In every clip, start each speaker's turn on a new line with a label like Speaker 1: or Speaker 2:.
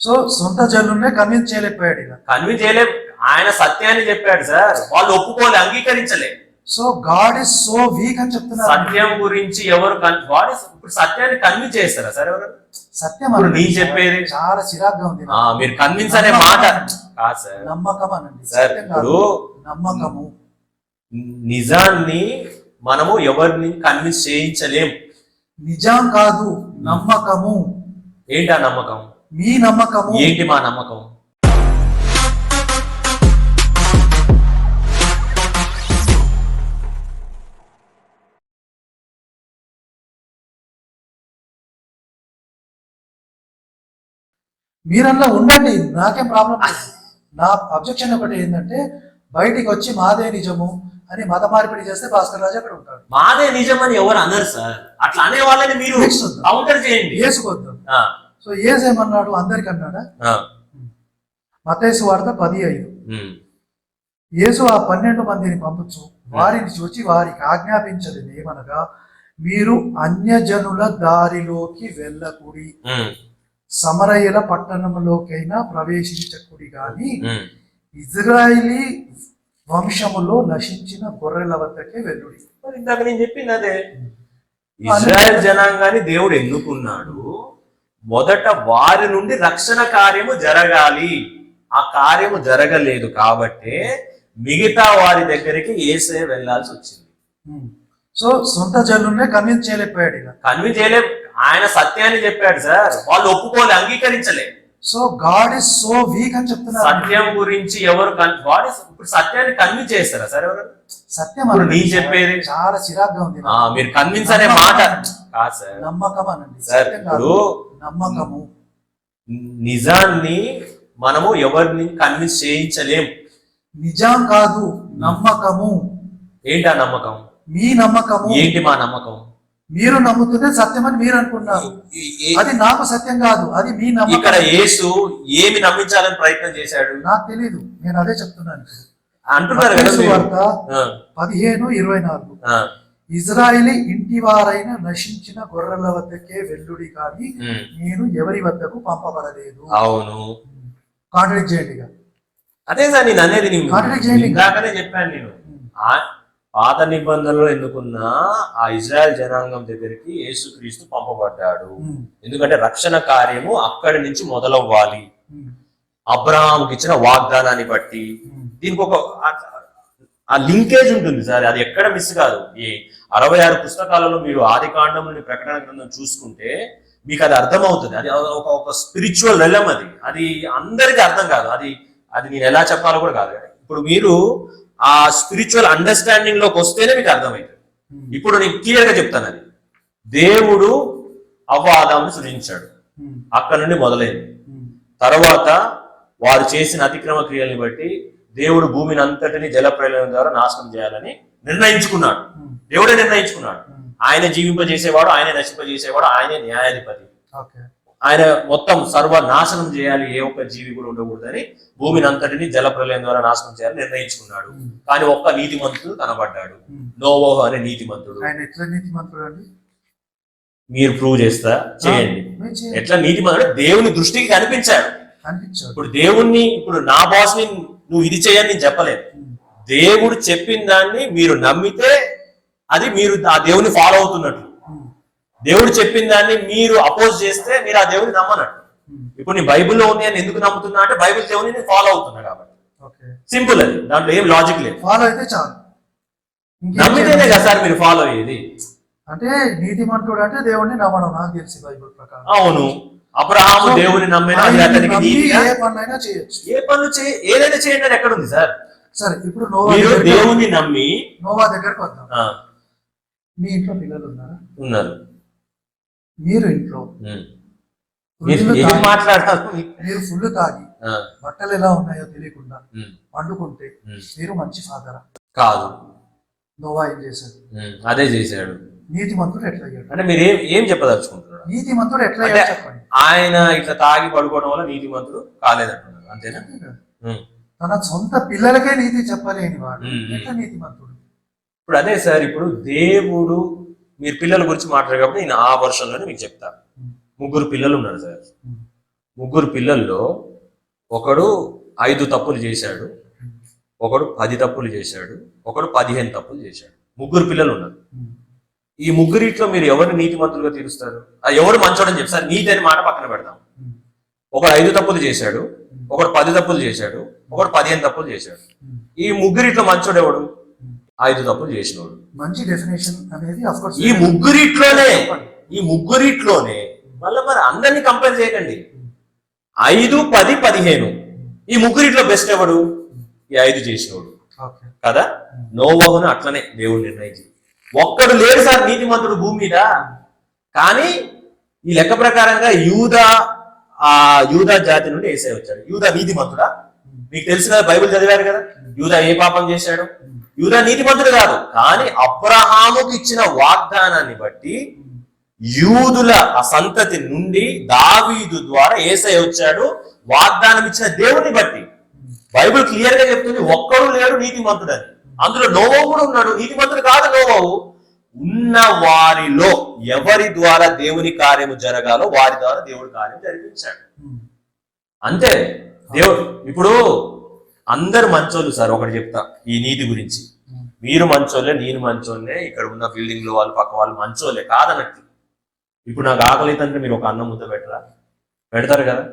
Speaker 1: So సొంత జనులనే convince చేయలేకపోయాడు ఇక
Speaker 2: కన్విన్స్ చేయలే. ఆయన సత్యాన్ని చెప్పాడు సార్. వాళ్ళు ఒప్పుకోలే అంగీకరించలే.
Speaker 1: So God is so weak అని చెప్తున్నారు.
Speaker 2: సత్యం గురించి ఎవరు కన్- వాడు ఇప్పుడు సత్యాన్ని కన్విన్స్ చేస్తారా సార్ ఎవరు?
Speaker 1: సత్యం
Speaker 2: ఇప్పుడు
Speaker 1: అనండి.
Speaker 2: నీ చెప్పేది.
Speaker 1: చాలా చిరాగ్గా ఉంది
Speaker 2: మీరు కన్విన్స్ అనే మాట. కాదు సార్.
Speaker 1: నమ్మకం అనండి
Speaker 2: సార్. ఇప్పుడు
Speaker 1: నమ్మకము.
Speaker 2: నిజాన్ని మనము ఎవరిని కన్విన్స్ చేయించలేం.
Speaker 1: నిజం కాదు నమ్మకము.
Speaker 2: ఏంటి నమ్మకం?
Speaker 1: మీ నమ్మకము.
Speaker 2: ఏంటి మా నమ్మకం?
Speaker 1: మీరన్నా ఉండండి నాకేం ప్రాబ్లం లేదు. నా అబ్జెక్షన్ ఒకటి ఏంటంటే బయటికి వచ్చి మాదే నిజము అని మత మార్పిడి చేస్తే భాస్కర్ రాజు అక్కడ ఉంటాడు.
Speaker 2: మాదే నిజమని ఎవరు అనరు సార్. అట్లా అనే వాళ్ళని మీరు. కౌంటర్ చేయండి.
Speaker 1: ఏసుకొద్దాం.
Speaker 2: ఆ,
Speaker 1: సో ఏసేమన్నాడు? అందరికి అన్నాడా?
Speaker 2: ఆ,
Speaker 1: మతేసు వార్త పది ఐదు యేసు ఆ పన్నెండు మందిని పంపుచు. వారిని చూచి వారికి ఆజ్ఞాపించదు ఏమనగా మీరు అన్యజనుల దారిలోకి వెళ్ళకుడి. సమరయ్యల పట్టణంలోకైనా ప్రవేశించకుడి గాని. ఇజ్రాయిలీ వంశములో నశించిన గొర్రెల వద్దకే వెళ్ళుడి.
Speaker 2: మరి ఇందాక నేను చెప్పింది అదే. ఇజ్రాయెల్ జనాంగాన్ని దేవుడు ఎన్నుకున్నాడు మొదట వారి నుండి రక్షణ కార్యము జరగాలి. ఆ కార్యము జరగలేదు కాబట్టే మిగతా వారి దగ్గరికి ఏసే వెళ్ళాల్సి వచ్చింది.
Speaker 1: సో సొంత జనులనే కన్విన్స్ చేయలేకపోయాడు
Speaker 2: కన్విన్స్ చేయలే ఆయన సత్యాన్ని చెప్పాడు సార్. వాళ్ళు ఒప్పుకోలే అంగీకరించలే.
Speaker 1: So God is so weak అని చెప్తున్నారు.
Speaker 2: సత్యం గురించి ఎవరు కన్- వాడు ఇప్పుడు సత్యాన్ని కన్విన్స్ చేస్తారా సార్ ఎవరు?
Speaker 1: సత్యం
Speaker 2: ఇప్పుడు
Speaker 1: అనండి.
Speaker 2: నీ చెప్పేది.
Speaker 1: చాలా చిరాగ్గా ఉంది.
Speaker 2: మీరు కన్విన్స్ అనే మాట. కాదు సార్.
Speaker 1: నమ్మకం అనండి.
Speaker 2: సార్ ఇప్పుడు
Speaker 1: నమ్మకము.
Speaker 2: నిజాన్ని మనము ఎవరిని కన్విన్స్ చేయించలేం.
Speaker 1: నిజం కాదు నమ్మకము.
Speaker 2: ఏంటి ఆ నమ్మకం?
Speaker 1: మీ నమ్మకము.
Speaker 2: ఏంటి మా నమ్మకం?
Speaker 1: మీరు నమ్ముతుంటే సత్యం అని మీరు అనుకున్నారు అది నాకు సత్యం కాదు అది మీ
Speaker 2: ఇక్కడ
Speaker 1: నమ్మకం
Speaker 2: యేసు ఏమి నమ్మించాలని ప్రయత్నం చేశాడు?
Speaker 1: నాకు తెలీదు నేను అదే చెప్తున్నాను.
Speaker 2: అంటున్నారు ఆ,
Speaker 1: పదిహేను ఇరవై నాలుగు. ఇజ్రాయిలీ ఇంటి వారైన నశించిన గొర్రెల వద్దకే వెళ్ళుడి కానీ నేను ఎవరి వద్దకు పంపబడలేదు.
Speaker 2: అవును.
Speaker 1: కాంట్రాక్ట్ చేయండి
Speaker 2: అదే సార్ నేను అనేది
Speaker 1: Contradict చేయండి.
Speaker 2: చెప్పాను నేను. పాత నిబంధనలో ఎన్నుకున్న ఆ ఇజ్రాయెల్ జనాంగం దగ్గరికి యేసుక్రీస్తు పంపబడ్డాడు. ఎందుకంటే రక్షణ కార్యము అక్కడి నుంచి మొదలవ్వాలి. అబ్రహాంకి ఇచ్చిన వాగ్దానాన్ని బట్టి దీనికి ఒక ఆ- ఆ లింకేజ్ ఉంటుంది సార్. అది ఎక్కడ మిస్ కాదు. ఈ అరవై ఆరు పుస్తకాలలో మీరు ఆది కాండం నుండి ప్రకటన గ్రంథం చూసుకుంటే మీకు అది అర్థమవుతుంది. అది ఒక ఒక స్పిరిచువల్ రెలం అది. అది అందరికీ అర్థం కాదు. అది అది నేను ఎలా చెప్పాలో కూడా కాదు. ఇప్పుడు మీరు ఆ స్పిరిచువల్ అండర్స్టాండింగ్లోకి వస్తేనే మీకు అర్థమవుతుంది
Speaker 1: ఉమ్,
Speaker 2: ఇప్పుడు నేను క్లియర్గా చెప్తాను అది. దేవుడు అవ్వ ఆదామును సృజించాడు.
Speaker 1: ఉమ్,
Speaker 2: అక్కడ నుండి మొదలైంది.
Speaker 1: ఉమ్,
Speaker 2: తర్వాత వారు చేసిన అతిక్రమ క్రియల్ని బట్టి దేవుడు భూమిని అంతటిని జల ప్రళయం ద్వారా నాశనం చేయాలని నిర్ణయించుకున్నాడు. దేవుడే నిర్ణయించుకున్నాడు. ఆయన జీవింపజేసేవాడు ఆయన నశింపజేసేవాడు ఆయనే న్యాయాధిపతి. ఆయన మొత్తం సర్వ నాశనం చేయాలి ఏ ఒక్క జీవి కూడా ఉండకూడదని భూమిని అంతటిని జల ప్రళయం ద్వారా నాశనం చేయాలని నిర్ణయించుకున్నాడు. కానీ ఒక్క నీతిమంతుడు కనబడ్డాడు.
Speaker 1: ఉమ్.
Speaker 2: నోవోహ అనే నీతిమంతుడు.
Speaker 1: నీతి మంత్రుడు అండి?
Speaker 2: మీరు ప్రూవ్ చేస్తా చేయండి. ఎట్లా నీతిమంతుడు? దేవుని దృష్టికి కనిపించాడు. ఇప్పుడు దేవుణ్ణి ఇప్పుడు నా బాస్ని నువ్వు ఇది చేయని నేను చెప్పలేదు. దేవుడు చెప్పిన దాన్ని మీరు నమ్మితే అది మీరు ఆ దేవుని ఫాలో అవుతున్నట్లు.
Speaker 1: ఉమ్,
Speaker 2: దేవుడు చెప్పిన దాన్ని మీరు అపోజ్ చేస్తే మీరు ఆ దేవుని నమ్మనట్టు. ఇప్పుడు నీ బైబిల్లో ఉంది అని ఎందుకు నమ్ముతున్నా అంటే బైబిల్ దేవుని నేను ఫాలో అవుతున్నా కాబట్టి.
Speaker 1: ఓకే.
Speaker 2: సింపుల్ అది. దాంట్లో ఏం లాజిక్ లేదు.
Speaker 1: ఫాలో అయితే చాలు.
Speaker 2: నమ్మితేనే? కదా సార్ మీరు ఫాలో అయ్యేది?
Speaker 1: అంటే నీతిమంతుడు అంటే దేవుణ్ణి నమ్మడం నాకు తెలిసి బైబిల్ ప్రకారం.
Speaker 2: అవును. అబ్రహాము దేవుని నమ్మినా అతనికి నీతిగా
Speaker 1: ఏ పనులైనా చేయొచ్చు.
Speaker 2: ఏ పనులు చే ఏదైనా చేయండి అని ఎక్కడ ఉంది సార్?
Speaker 1: సరే ఇప్పుడు నోవా
Speaker 2: మీరు దేవుణ్ణి నమ్మి
Speaker 1: నోవా దగ్గరకు వద్దాం. మీ ఇంట్లో పిల్లలు ఉన్నారా?
Speaker 2: ఉన్నారు.
Speaker 1: మీరు ఇంట్లో.
Speaker 2: మీరు
Speaker 1: ఫుల్ తాగి బట్టలు ఎలా ఉన్నాయో తెలియకుండా పండుకుంటే. మీరు మంచి ఫాదరా.
Speaker 2: కాదు.
Speaker 1: నోవా ఏం చేశాడు?
Speaker 2: అదే చేశాడు.
Speaker 1: నీతిమంతుడు ఎట్లా అయ్యాడు?
Speaker 2: అంటే మీరు ఏం ఏం చెప్పదలుచుకుంటున్నారు?
Speaker 1: నీతిమంతుడు ఎట్లా
Speaker 2: అంటే-
Speaker 1: అయ్యాడు చెప్పండి.
Speaker 2: ఆయన ఇట్లా తాగి పడుకోవడం వల్ల నీతిమంతుడు కాలేదంటున్నారు అంతేనా.
Speaker 1: తన సొంత పిల్లలకే నీతి చెప్పలేని వాడు. ఎట్లా నీతిమంతుడు
Speaker 2: ఇప్పుడు అదే సార్ ఇప్పుడు దేవుడు మీరు పిల్లల గురించి మాట్లాడారు కాబట్టి నేను ఆ వర్షంలోనే మీకు చెప్తా. ముగ్గురు పిల్లలు ఉన్నారు సార్. ముగ్గురు పిల్లల్లో ఒకడు ఐదు తప్పులు చేశాడు ఒకడు పది తప్పులు చేశాడు ఒకడు పదిహేను తప్పులు చేశాడు. ముగ్గురు పిల్లలు ఉన్నారు. ఈ ముగ్గురిట్లో మీరు ఎవరిని నీతిమంతులుగా తీరుస్తారు? ఎవరు మంచోడని చెప్పి సార్. నీతి అని మాట పక్కన పెడతాం ఒకడు ఐదు తప్పులు చేశాడు ఒకడు పది తప్పులు చేశాడు ఒకడు పదిహేను తప్పులు చేశాడు. ఈ ముగ్గురిట్లో మంచోడు ఎవడు? ఐదు తప్పులు చేసినోడు.
Speaker 1: మంచి డెఫినేషన్ అనేది కోర్స్
Speaker 2: ఈ ముగ్గురిట్లోనే ఈ ముగ్గురిట్లోనే మళ్ళీ మరి అందరినీ కంపేర్ చేయకండి. ఐదు పది పదిహేను. ఈ ముగ్గురిట్లో బెస్ట్ ఎవడు? ఈ ఐదు చేసినోడు. కదా? నోవహును అట్లనే దేవుడు నిర్ణయించి ఒక్కడు లేడు సార్ నీతిమంతుడు భూమి మీద. కానీ ఈ లెక్క ప్రకారంగా యూదా ఆ యూదా జాతి నుండి ఏసై వచ్చాడు. యూదా నీతిమంతుడా? మీకు తెలుసు కదా బైబిల్ చదివారు కదా? యూదా ఏ పాపం చేశాడు? యూదా నీతిమంతుడు కాదు. కానీ అబ్రహాముకి ఇచ్చిన వాగ్దానాన్ని బట్టి యూదుల ఆ సంతతి నుండి దావీదు ద్వారా ఏసై వచ్చాడు. వాగ్దానం ఇచ్చిన దేవుని బట్టి. బైబిల్ క్లియర్గా చెప్తుంది ఒక్కడు లేడు నీతిమంతుడని అందులో నోవో కూడా ఉన్నాడు. నీతిమంతుడు కాదు నోవోవు ఉన్న వారిలో ఎవరి ద్వారా దేవుని కార్యము జరగాలో వారి ద్వారా దేవుడి కార్యం జరిపించాడు అంతే. దేవుడు ఇప్పుడు అందరు మంచోళ్ళు సార్ ఒకటి చెప్తా. ఈ నీతి గురించి. మీరు మంచోళ్ళే నేను మంచోళ్ళే ఇక్కడ ఉన్న బిల్డింగ్లో వాళ్ళు పక్క వాళ్ళు మంచోళ్ళే కాదన్నట్టు ఇప్పుడు నాకు ఆకలి అంటే మీరు ఒక అన్నం ముద్ద పెట్టరా? పెడతారు కదా?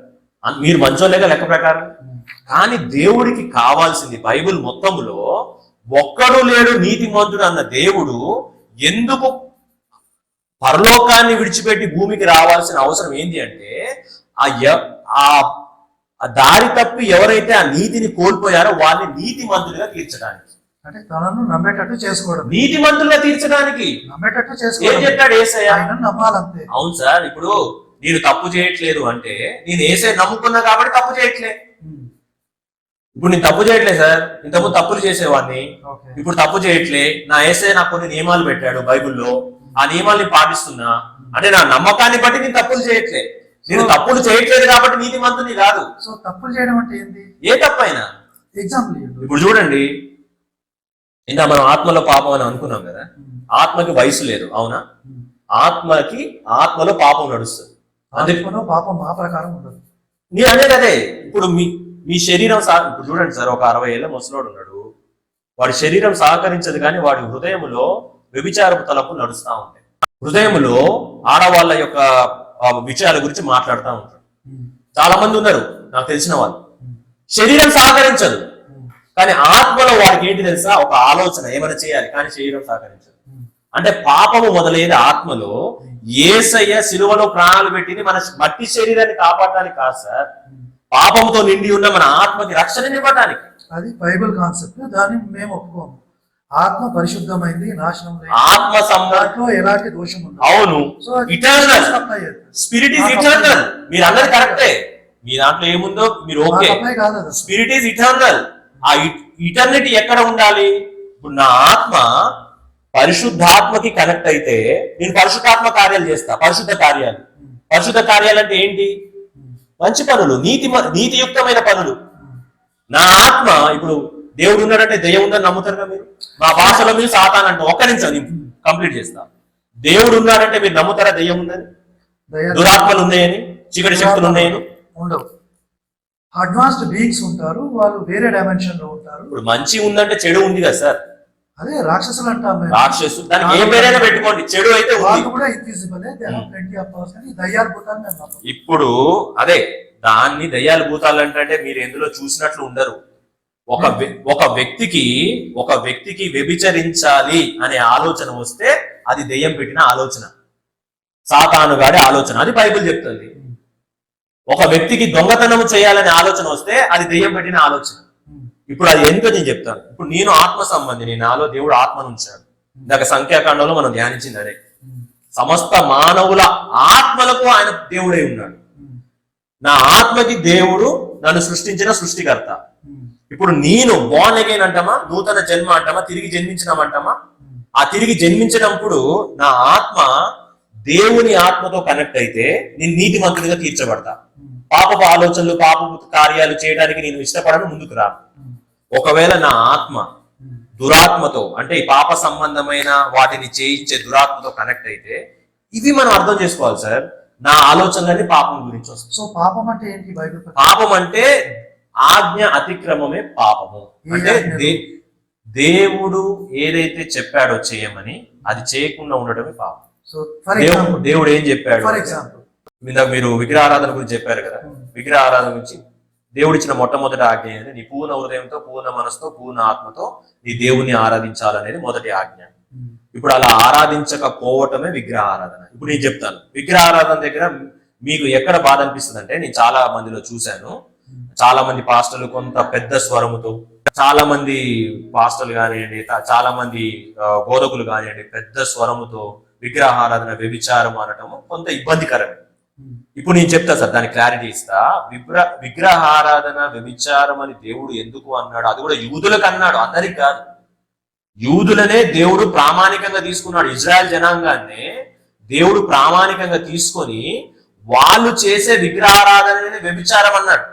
Speaker 2: మీరు మంచోళ్ళేగా లెక్క ప్రకారం? కానీ దేవుడికి కావాల్సింది బైబిల్ మొత్తంలో ఒక్కడు లేడు నీతిమంతుడు అన్న దేవుడు ఎందుకు పరలోకాన్ని విడిచిపెట్టి భూమికి రావాల్సిన అవసరం ఏంటి అంటే ఆ ఆ దారి తప్పి ఎవరైతే ఆ నీతిని కోల్పోయారో వారిని నీతిమంతులుగా తీర్చడానికి.
Speaker 1: అంటే తనను నమ్మేటట్టు చేసుకోవడం.
Speaker 2: నీతిమంతులుగా తీర్చడానికి.
Speaker 1: నమ్మేటట్టు
Speaker 2: ఏం
Speaker 1: చేసుకోవడం.
Speaker 2: చెప్పాడు ఏసయ్య?
Speaker 1: ఆయన నమ్మాలంతే.
Speaker 2: అవును సార్ ఇప్పుడు నేను తప్పు చేయట్లేదు అంటే నేను ఏసై నమ్ముకున్నా కాబట్టి తప్పు చేయట్లే. ఇప్పుడు నేను తప్పు చేయట్లే సార్. ఇంతకుముందు తప్పులు చేసేవాడిని. ఇప్పుడు తప్పు చేయట్లే. నా ఏసై నాకు కొన్ని నియమాలు పెట్టాడు బైబిల్లో. ఆ నియమాల్ని పాటిస్తున్నా. అంటే నా నమ్మకాన్ని బట్టి నేను తప్పులు చేయట్లే. నేను తప్పులు చేయట్లేదు కాబట్టి నీతిమంతుని కాదు.
Speaker 1: సో తప్పులు చేయడం అంటే ఏంది?
Speaker 2: ఏ తప్పైనా.
Speaker 1: ఎగ్జాంపుల్
Speaker 2: ఇప్పుడు చూడండి. ఇందా మనం ఆత్మలో పాపం అని అనుకున్నాం కదా.
Speaker 1: ఉమ్.
Speaker 2: ఆత్మకి వయసు లేదు అవునా?
Speaker 1: ఉమ్.
Speaker 2: ఆత్మకి ఆత్మలో పాపం నడుస్తుంది.
Speaker 1: ఆత్మలో పాపం మా ప్రకారం ఉండదు.
Speaker 2: నేను అనేది అదే. ఇప్పుడు మీ మీ శరీరం సహ ఇప్పుడు చూడండి సార్ ఒక అరవై ఏళ్ళ ముసలోడు ఉన్నాడు. వాడి శరీరం సహకరించదు కానీ వాడి హృదయములో వ్యభిచారపు తలపు నడుస్తా ఉంటాయి హృదయములో ఆడవాళ్ళ యొక్క విషయాల గురించి మాట్లాడుతూ
Speaker 1: ఉమ్.
Speaker 2: చాలా మంది ఉన్నారు నాకు తెలిసిన వాళ్ళు. శరీరం సహకరించదు. కానీ ఆత్మలో వాడికి ఏంటి తెలుసా ఒక ఆలోచన ఏమైనా చేయాలి కానీ శరీరం సహకరించదు. అంటే పాపము మొదలైన ఆత్మలో ఏసయ్య సిలువలో ప్రాణాలు పెట్టింది మన మట్టి శరీరాన్ని కాపాడడానికి కాదు సార్. పాపంతో నిండి ఉన్న మన ఆత్మకి రక్షణనివ్వడానికి
Speaker 1: అది బైబిల్ కాన్సెప్ట్ దాన్ని మేము ఒప్పుకోము ఆత్మ పరిశుద్ధమైంది నాశనం
Speaker 2: ఆత్మ సంబంధం
Speaker 1: దాంట్లో ఎలాంటి దోషం ఉండదు.
Speaker 2: అవును.
Speaker 1: So
Speaker 2: eternal spirit is eternal మీరు అన్నది కరెక్టే. మీ దాంట్లో ఏముందో మీరు ఓకే. స్పిరిట్ ఈజ్ ఇటర్నల్ ఆ ఇటర్నిటీ ఎక్కడ ఉండాలి? ఇప్పుడు నా ఆత్మ పరిశుద్ధాత్మకి కనెక్ట్ అయితే నేను పరిశుద్ధాత్మ కార్యాలు చేస్తా పరిశుద్ధ కార్యాలు. పరిశుద్ధ కార్యాలు అంటే ఏంటి. మంచి పనులు నీతి నీతియుక్తమైన పనులు. నా ఆత్మ ఇప్పుడు దేవుడు ఉన్నాడంటే దెయ్యం ఉందని నమ్ముతారుగా మీరు? మా భాషలో మీరు సాతాన్ అంటే ఒక్క నిమిషం కంప్లీట్ చేస్తా. దేవుడు ఉన్నాడంటే మీరు నమ్ముతారా దెయ్యం ఉందని దురాత్మలు ఉన్నాయని చీకటి శక్తులు ఉన్నాయని
Speaker 1: ఉండవు. అడ్వాన్స్డ్ బీయింగ్స్ ఉంటారు వాళ్ళు వేరే డైమెన్షన్లో ఉంటారు.
Speaker 2: ఇప్పుడు మంచి ఉందంటే చెడు ఉంది కదా సార్.
Speaker 1: అదే రాక్షసులు అంటాం
Speaker 2: రాక్షసు దానికి ఏ పేరైనా పెట్టుకోండి. చెడు అయితే
Speaker 1: వాళ్ళు కూడా ఇన్విజిబుల్ దయ్యాలు
Speaker 2: ఇప్పుడు అదే దాన్ని దయ్యాలు భూతాలు అంటే మీరు ఎందులో చూసినట్లు ఉండరు. ఒక ఒక వ్యక్తికి ఒక వ్యక్తికి వ్యభిచరించాలి అనే ఆలోచన వస్తే అది దెయ్యం పెట్టిన ఆలోచన. సాతానుగాడి ఆలోచన. అది బైబిల్ చెప్తుంది. ఒక వ్యక్తికి దొంగతనం చేయాలనే ఆలోచన వస్తే అది దెయ్యం పెట్టిన ఆలోచన. ఇప్పుడు అది ఎంతో నేను చెప్తాను? ఇప్పుడు నేను ఆత్మ సంబంధిని నాలో దేవుడు ఆత్మను ఉంచాడు. ఇందాక సంఖ్యాకాండంలో మనం ధ్యానించింది అదే. సమస్త మానవుల ఆత్మలకు ఆయన దేవుడై ఉన్నాడు. నా ఆత్మకి దేవుడు నన్ను సృష్టించిన సృష్టికర్త. ఇప్పుడు నేను బోర్న్ అగైన్ అంటామా నూతన జన్మ అంటామా తిరిగి జన్మించినామంటామా. ఆ తిరిగి జన్మించినప్పుడు నా ఆత్మ దేవుని ఆత్మతో కనెక్ట్ అయితే నేను నీతిమంతుడిగా తీర్చబడతా
Speaker 1: ఉమ్.
Speaker 2: పాపపు ఆలోచనలు పాపపు కార్యాలు చేయడానికి నేను ఇష్టపడను ముందుకు రా. ఒకవేళ నా ఆత్మ. దురాత్మతో అంటే ఈ పాప సంబంధమైన వాటిని చేయించే దురాత్మతో కనెక్ట్ అయితే ఇవి మనం అర్థం చేసుకోవాలి సార్ నా ఆలోచనలన్నీ పాపం గురించి వస్తాయి
Speaker 1: సో పాపం అంటే ఏంటి?
Speaker 2: పాపం అంటే ఆజ్ఞ అతిక్రమమే పాపము. అంటే దేవుడు ఏదైతే చెప్పాడో చేయమని అది చేయకుండా ఉండడమే పాపం. దేవుడు ఏం చెప్పాడు
Speaker 1: ఫర్ ఎగ్జాంపుల్
Speaker 2: ఇందాక మీరు విగ్రహారాధన గురించి చెప్పారు కదా విగ్రహారాధన గురించి దేవుడిచ్చిన మొట్టమొదటి ఆజ్ఞ ఏంటంటే నీ పూర్ణ హృదయంతో పూర్ణ మనసుతో పూర్ణ ఆత్మతో నీ దేవుని ఆరాధించాలనేది మొదటి ఆజ్ఞ. ఇప్పుడు అలా ఆరాధించకపోవటమే విగ్రహ ఆరాధన. ఇప్పుడు నేను చెప్తాను విగ్రహ ఆరాధన దగ్గర మీకు ఎక్కడ బాధ అనిపిస్తుంది అంటే నేను చాలా మందిలో చూశాను చాలా మంది పాస్టర్లు కొంత పెద్ద స్వరముతో చాలా మంది పాస్టర్లు కానివ్వండి చాలా మంది బోధకులు కానివ్వండి పెద్ద స్వరముతో విగ్రహారాధన వ్యభిచారం అనటము కొంత ఇబ్బందికరమే. ఇప్పుడు నేను చెప్తా సార్ దాని క్లారిటీ ఇస్తా. విగ్రహ విగ్రహారాధన వ్యభిచారం అని దేవుడు ఎందుకు అన్నాడు? అది కూడా యూదులకు అన్నాడు అందరికి కాదు. యూదులనే దేవుడు ప్రామాణికంగా తీసుకున్నాడు ఇజ్రాయెల్ జనాంగాన్నే దేవుడు ప్రామాణికంగా తీసుకొని వాళ్ళు చేసే విగ్రహారాధనని వ్యభిచారం అన్నాడు.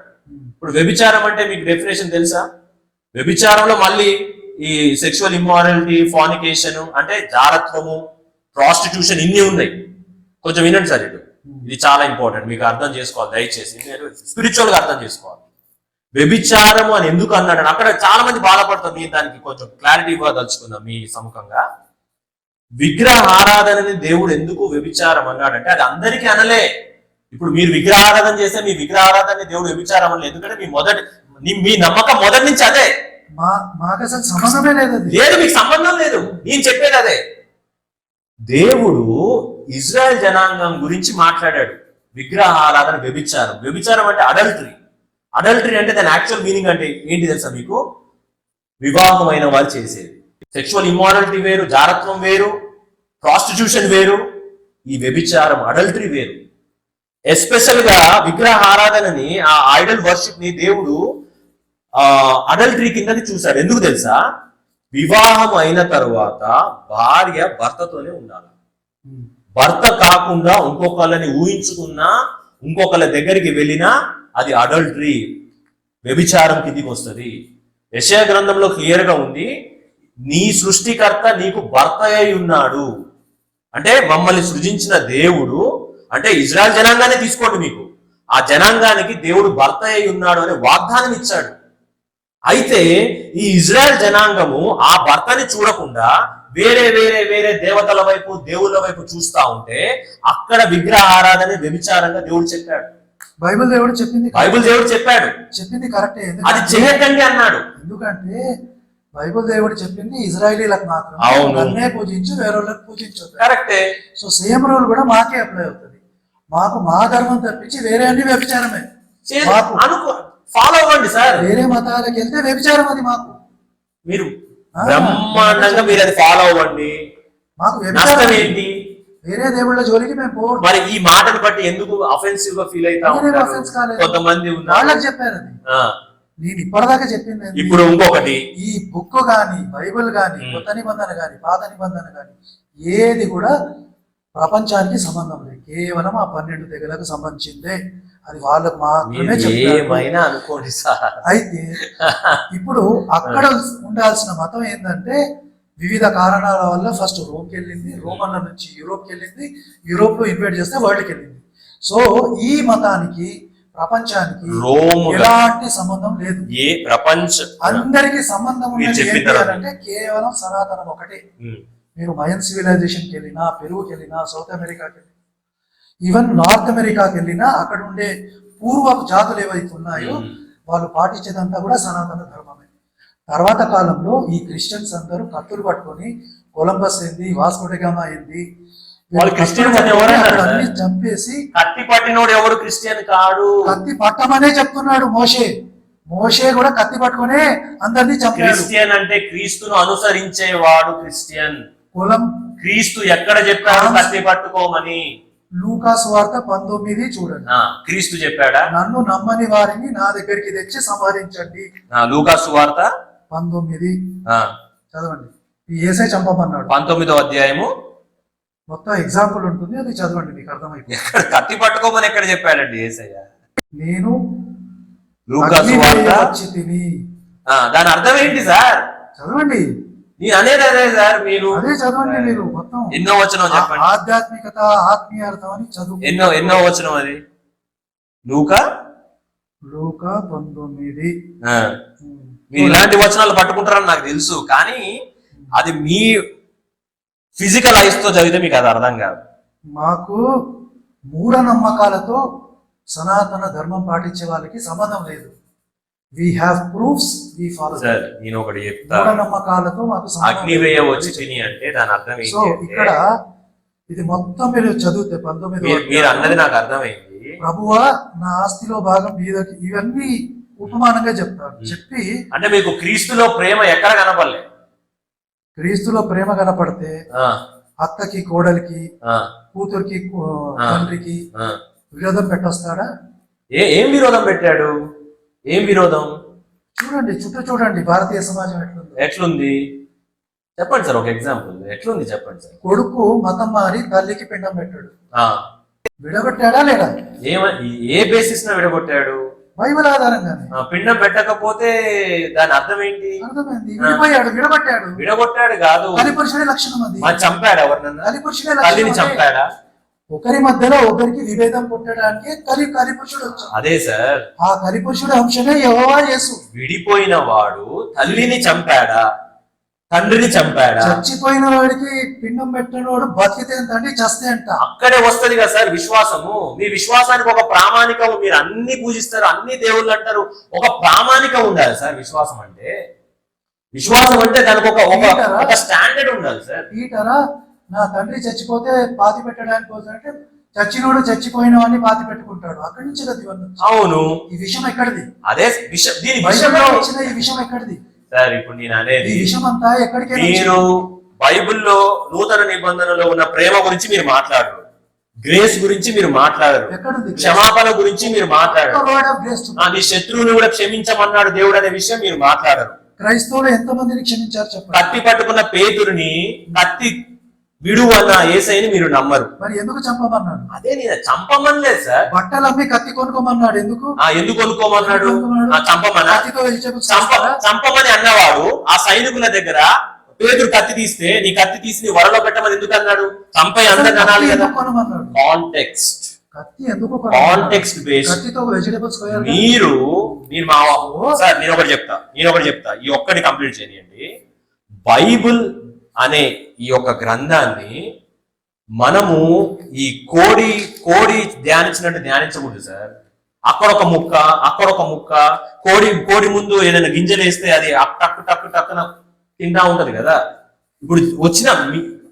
Speaker 2: ఇప్పుడు వ్యభిచారం అంటే మీకు డెఫినేషన్ తెలుసా? వ్యభిచారంలో మళ్ళీ ఈ సెక్షువల్ ఇమ్మారాలిటీ ఫానికేషన్ అంటే జారత్వము ప్రాస్టిట్యూషన్ ఇన్ని ఉన్నాయి. కొంచెం వినండి సార్ ఇది ఇది చాలా ఇంపార్టెంట్ మీకు అర్థం చేసుకోవాలి దయచేసి. స్పిరిచువల్గా అర్థం చేసుకోవాలి. వ్యభిచారము అని ఎందుకు అన్నాడు? అక్కడ చాలా మంది బాధపడతారు నేను దానికి కొంచెం క్లారిటీ ఇవ్వదలుచుకుందాం మీ సముఖంగా. విగ్రహ ఆరాధనని దేవుడు ఎందుకు వ్యభిచారం అన్నాడంటే అది అందరికీ అనలే. ఇప్పుడు మీరు విగ్రహారాధన చేస్తే మీ విగ్రహారాధన దేవుడు వ్యభిచారం ఎందుకంటే మీ మొదటి మీ నమ్మకం మొదటి నుంచి అదే.
Speaker 1: మా మాకు అసలు సంబంధమే లేదు
Speaker 2: లేదు మీకు సంబంధం లేదు. నేను చెప్పేది అదే. దేవుడు ఇజ్రాయెల్ జనాంగం గురించి మాట్లాడాడు. విగ్రహ ఆరాధన వ్యభిచారం. వ్యభిచారం అంటే అడల్టరీ. అడల్టరీ అంటే దాని యాక్చువల్ మీనింగ్ అంటే ఏంటి తెలుసా మీకు? వివాహమైన వారు చేసేది. సెక్షువల్ ఇమ్మారాలిటీ వేరు జారత్వం వేరు ప్రాస్టిట్యూషన్ వేరు. ఈ వ్యభిచారం అడల్టరీ వేరు. ఎస్పెషల్గా విగ్రహ ఆరాధనని ఆ ఐడల్ వర్షిప్ని దేవుడు ఆ అడల్టరీ కిందకి చూశాడు. ఎందుకు తెలుసా? వివాహం అయిన తర్వాత భార్య భర్తతోనే ఉండాలి. భర్త కాకుండా ఇంకొకళ్ళని ఊహించుకున్నా ఇంకొకళ్ళ దగ్గరికి వెళ్ళినా అది అడల్టరీ వ్యభిచారం కిందికి వస్తుంది. యశయ గ్రంథంలో క్లియర్గా ఉంది నీ సృష్టికర్త నీకు భర్త అయి ఉన్నాడు. అంటే మమ్మల్ని సృజించిన దేవుడు అంటే ఇజ్రాయెల్ జనాంగానే తీసుకోండి మీకు. ఆ జనాంగానికి దేవుడు భర్త అయి ఉన్నాడు అనే వాగ్దానం ఇచ్చాడు. అయితే ఈ ఇజ్రాయెల్ జనాంగము ఆ భర్తని చూడకుండా వేరే వేరే వేరే దేవతల వైపు దేవుళ్ళ వైపు చూస్తా ఉంటే అక్కడ విగ్రహ ఆరాధన వ్యభిచారంగా దేవుడు చెప్పాడు.
Speaker 1: బైబిల్ దేవుడు చెప్పింది
Speaker 2: బైబిల్ దేవుడు చెప్పాడు.
Speaker 1: చెప్పింది కరెక్టే.
Speaker 2: అది చేయకండి అన్నాడు.
Speaker 1: ఎందుకంటే బైబిల్ దేవుడు చెప్పింది ఇజ్రాయలీలకు మాత్రం పూజించు వేరే వాళ్ళకి పూజించొద్దు
Speaker 2: కరెక్టే.
Speaker 1: సో సేమ్ రూల్ కూడా మాకే అప్లై అవుతుంది మాకు మా ధర్మం తప్పించి వేరే అన్ని వ్యభిచారమే.
Speaker 2: అనుకో ఫాలో అవ్వండి సార్.
Speaker 1: వేరే మతాలకు వెళ్తే వ్యభిచారం అది మాకు.
Speaker 2: మీరు బ్రహ్మాండంగా మీరు అది ఫాలో అవ్వండి.
Speaker 1: మాకు
Speaker 2: నష్టం ఏంటి?
Speaker 1: వేరే దేవుళ్ళ జోలికి మేము
Speaker 2: మరి ఈ మాటను బట్టి ఎందుకు అఫెన్సివ్గా ఫీల్ అవుతా. కొంతమంది
Speaker 1: వాళ్ళకి చెప్పారు నేను ఇప్పటిదాకా చెప్పింది?
Speaker 2: ఇప్పుడు ఇంకొకటి.
Speaker 1: ఈ బుక్ గాని బైబిల్ గాని. కొత్త నిబంధన గాని పాత నిబంధన గాని ఏది కూడా ప్రపంచానికి సంబంధం లేదు. కేవలం ఆ పన్నెండు తెగలకు సంబంధించిందే. అది వాళ్ళకు మాత్రమే
Speaker 2: ఏమైనా అనుకోండి సార్.
Speaker 1: అయితే ఇప్పుడు అక్కడ ఉండాల్సిన మతం ఏంటంటే వివిధ కారణాల వల్ల ఫస్ట్ రోమ్కి వెళ్ళింది రోమన్ల నుంచి యూరోప్కి వెళ్ళింది యూరోప్లో ఇన్వైట్ చేస్తే వరల్డ్కి వెళ్ళింది. సో ఈ మతానికి ప్రపంచానికి
Speaker 2: రోము
Speaker 1: ఎలాంటి సంబంధం లేదు.
Speaker 2: ఏ ప్రపంచ
Speaker 1: అందరికి సంబంధం. అంటే కేవలం సనాతనం ఒకటే. మీరు మయన్ సివిలైజేషన్కి వెళ్ళినా పెరుగుకి వెళ్ళినా సౌత్ అమెరికాకి వెళ్ళినా ఈవెన్ నార్త్ అమెరికాకి వెళ్ళినా అక్కడ ఉండే పూర్వపు జాతులు ఏవైతే ఉన్నాయో. వాళ్ళు పాటించేదంతా కూడా సనాతన ధర్మమే. తర్వాత కాలంలో ఈ క్రిస్టియన్స్ అందరూ కత్తులు పట్టుకొని కొలంబస్ ఏంది వాస్కోడగామా ఏంది
Speaker 2: వాళ్ళు క్రిస్టియన్స్ అని
Speaker 1: చంపేసి
Speaker 2: కత్తి పట్టినోడు ఎవరు క్రిస్టియన్ కాడు?
Speaker 1: కత్తి పట్టమనే చెప్తున్నాడు మోషే. మోషే కూడా కత్తి పట్టుకొనే అందరినీ చంపాడు.
Speaker 2: క్రిస్టియన్ అంటే క్రీస్తును అనుసరించేవాడు క్రిస్టియన్.
Speaker 1: కులం
Speaker 2: క్రీస్తు ఎక్కడ చెప్పాడు కత్తి పట్టుకోమని.
Speaker 1: లూకాస్ వార్త పంతొమ్మిది చూడండి.
Speaker 2: క్రీస్తు చెప్పాడా?
Speaker 1: నన్ను నమ్మని వారిని నా దగ్గరికి తెచ్చి సంహరించండి.
Speaker 2: లూకాసు వార్త?
Speaker 1: పంతొమ్మిది.
Speaker 2: ఆ,
Speaker 1: చదవండి. ఏసై చంపమన్నాడు.
Speaker 2: పంతొమ్మిదో అధ్యాయము?
Speaker 1: మొత్తం ఎగ్జాంపుల్ ఉంటుంది అది చదవండి మీకు అర్థమైపోయింది
Speaker 2: ఎక్కడ కత్తి పట్టుకోమని ఎక్కడ చెప్పాడండి ఏసయ్య?
Speaker 1: నేను
Speaker 2: లూకాసు వార్త? దాని అర్థం ఏంటి సార్?
Speaker 1: చదవండి.
Speaker 2: నేను అనేది అదే సార్ మీరు.
Speaker 1: అదే చదవండి మీరు మొత్తం.
Speaker 2: ఎన్నో వచనం చెప్పండి.
Speaker 1: ఆధ్యాత్మికత ఆత్మీయార్థం అని చదువు.
Speaker 2: ఎన్నో ఎన్నో వచనం అది? లూకా?
Speaker 1: లూక పంతొమ్మిది.
Speaker 2: మీరు ఇలాంటి వచనాలు పట్టుకుంటారని నాకు తెలుసు కానీ అది మీ ఫిజికల్ ఐస్తో చదివితే మీకు అది అర్థం కాదు.
Speaker 1: మాకు మూఢనమ్మకాలతో సనాతన ధర్మం పాటించే వాళ్ళకి సంబంధం లేదు. We have proofs we follow
Speaker 2: sir నేను ఒకటి చెప్తా.
Speaker 1: మూఢనమ్మకాలతో మాకు
Speaker 2: అగ్నివేయ
Speaker 1: లేదు.
Speaker 2: వచ్చి తిని అంటే దాని అర్థం
Speaker 1: సో ఇక్కడ ఇది మొత్తం మీరు చదివితే పంతొమ్మిది
Speaker 2: మీరు- అన్నది నాకు అర్థమైంది.
Speaker 1: ప్రభువా నా ఆస్తిలో భాగం మీదకి ఇవన్నీ ఉపమానంగా చెప్తాడు చెప్పి
Speaker 2: అంటే మీకు క్రీస్తులో ప్రేమ ఎక్కడ కనపడలే?
Speaker 1: క్రీస్తులో ప్రేమ కనపడితే అత్తకి కోడలికి
Speaker 2: ఆ,
Speaker 1: కూతురికి. తండ్రికి. విరోధం పెట్టొస్తాడా?
Speaker 2: ఏ ఏం విరోధం పెట్టాడు? ఏం విరోధం?
Speaker 1: చూడండి చుట్టూ చూడండి భారతీయ సమాజం ఎట్లుందో.
Speaker 2: ఎట్లుంది? చెప్పండి సార్ ఒక ఎగ్జాంపుల్ ఎట్లుంది చెప్పండి సార్?
Speaker 1: కొడుకు మతం మారి తల్లికి పిండం పెట్టాడు. విడగొట్టాడా లేడా
Speaker 2: ఏమ ఏ బేసిస్ న విడగొట్టాడు?
Speaker 1: బైబిల్ ఆధారంగానే.
Speaker 2: ఆ, పిండం పెట్టకపోతే దాని అర్థం ఏంటి?
Speaker 1: అర్థమైంది. విడిపోయాడు విడగొట్టాడు.
Speaker 2: విడగొట్టాడు కాదు.
Speaker 1: కలిపురుషుడే లక్షణం అది.
Speaker 2: చంపాడు ఎవరినన్నా?
Speaker 1: కలిపురుషుడే
Speaker 2: తల్లిని చంపాడా?
Speaker 1: ఒకరి మధ్యలో ఒకరికి విభేదం పుట్టడానికి కలి కలిపురుషుడు వచ్చాడు
Speaker 2: అదే సార్.
Speaker 1: ఆ కలిపురుషుడు అంశమే యెహోవా యేసు.
Speaker 2: విడిపోయిన వాడు తల్లిని చంపాడా? తండ్రిని చంపాడా?
Speaker 1: చచ్చిపోయిన వాడికి పిండం పెట్టినవాడు బతికితే ఎంత అండి చస్తే అంట.
Speaker 2: అక్కడే వస్తది కదా సార్ విశ్వాసము. మీ విశ్వాసానికి ఒక ప్రామాణికం మీరు అన్ని పూజిస్తారు అన్ని దేవుళ్ళు అంటారు. ఒక ప్రామాణికం ఉండాలి సార్ విశ్వాసం అంటే. విశ్వాసం అంటే దానికి ఒక ఒక ఒక స్టాండర్డ్ ఉండాలి సార్.
Speaker 1: పీటరా? నా తండ్రి చచ్చిపోతే పాతి పెట్టడానికి పోతుంటే చచ్చినోడు చచ్చిపోయిన వాడిని పాతి పెట్టుకుంటాడు. అక్కడి నుంచి కదా.
Speaker 2: అవును.
Speaker 1: ఈ విషయం ఎక్కడిది?
Speaker 2: అదే విష దీని విషయంలో
Speaker 1: ఈ విషయం ఎక్కడిది?
Speaker 2: సార్ ఇప్పుడు నేను
Speaker 1: ఈ
Speaker 2: అనేది
Speaker 1: విషయం అంతా ఎక్కడికి
Speaker 2: మీరు బైబిల్లో నూతన నిబంధనలో ఉన్న ప్రేమ గురించి మీరు మాట్లాడరు. గ్రేస్ గురించి మీరు మాట్లాడరు. క్షమాపణ గురించి మీరు మాట్లాడరు. నీ శత్రువుని కూడా క్షమించమన్నాడు దేవుడు అనే విషయం మీరు మాట్లాడరు.
Speaker 1: క్రైస్తవులు ఎంత మందిని క్షమించారు చెప్పండి.
Speaker 2: కత్తి పట్టుకున్న పేతుడిని కత్తి విడు అన్న ఏసైని మీరు నమ్మరు.
Speaker 1: మరి ఎందుకు చంపమన్నాడు?
Speaker 2: అదే నేను చంపమనలేదు సార్.
Speaker 1: బట్టలు అమ్మి కత్తి కొనుక్కోమన్నాడు ఎందుకు?
Speaker 2: ఆ ఎందుకు కొనుక్కోమన్నాడు? చంపమనా?
Speaker 1: కత్తితో వెజిటబుల్స్
Speaker 2: చంప చంపమని అన్నవాడు ఆ సైనికుల దగ్గర పేదరు కత్తి తీస్తే నీ కత్తి తీసి నీ వరలో పెట్టమని ఎందుకు అన్నాడు? చంపే అందరు అనాలి కదా.
Speaker 1: ఎందుకు కొనమన్నాడు?
Speaker 2: కాంటెక్స్ట్
Speaker 1: కత్తి ఎందుకు కొనమన్నాడు?
Speaker 2: Context based? మీరు నేను మా సార్ నేను ఒకటి చెప్తా నేను ఒకటి చెప్తా. ఈ ఒక్కటి కంప్లీట్ చేయండి. బైబుల్ అనే ఈ యొక్క గ్రంథాన్ని మనము ఈ కోడి కోడి ధ్యానించినట్టు ధ్యానించకూడదు సార్. అక్కడ ఒక ముక్క అక్కడ ఒక ముక్క కోడి కోడి ముందు ఏదైనా గింజలు వేస్తే అది అక్ టక్ టక్ టక్కున తింటా ఉంటది కదా. ఇప్పుడు వచ్చిన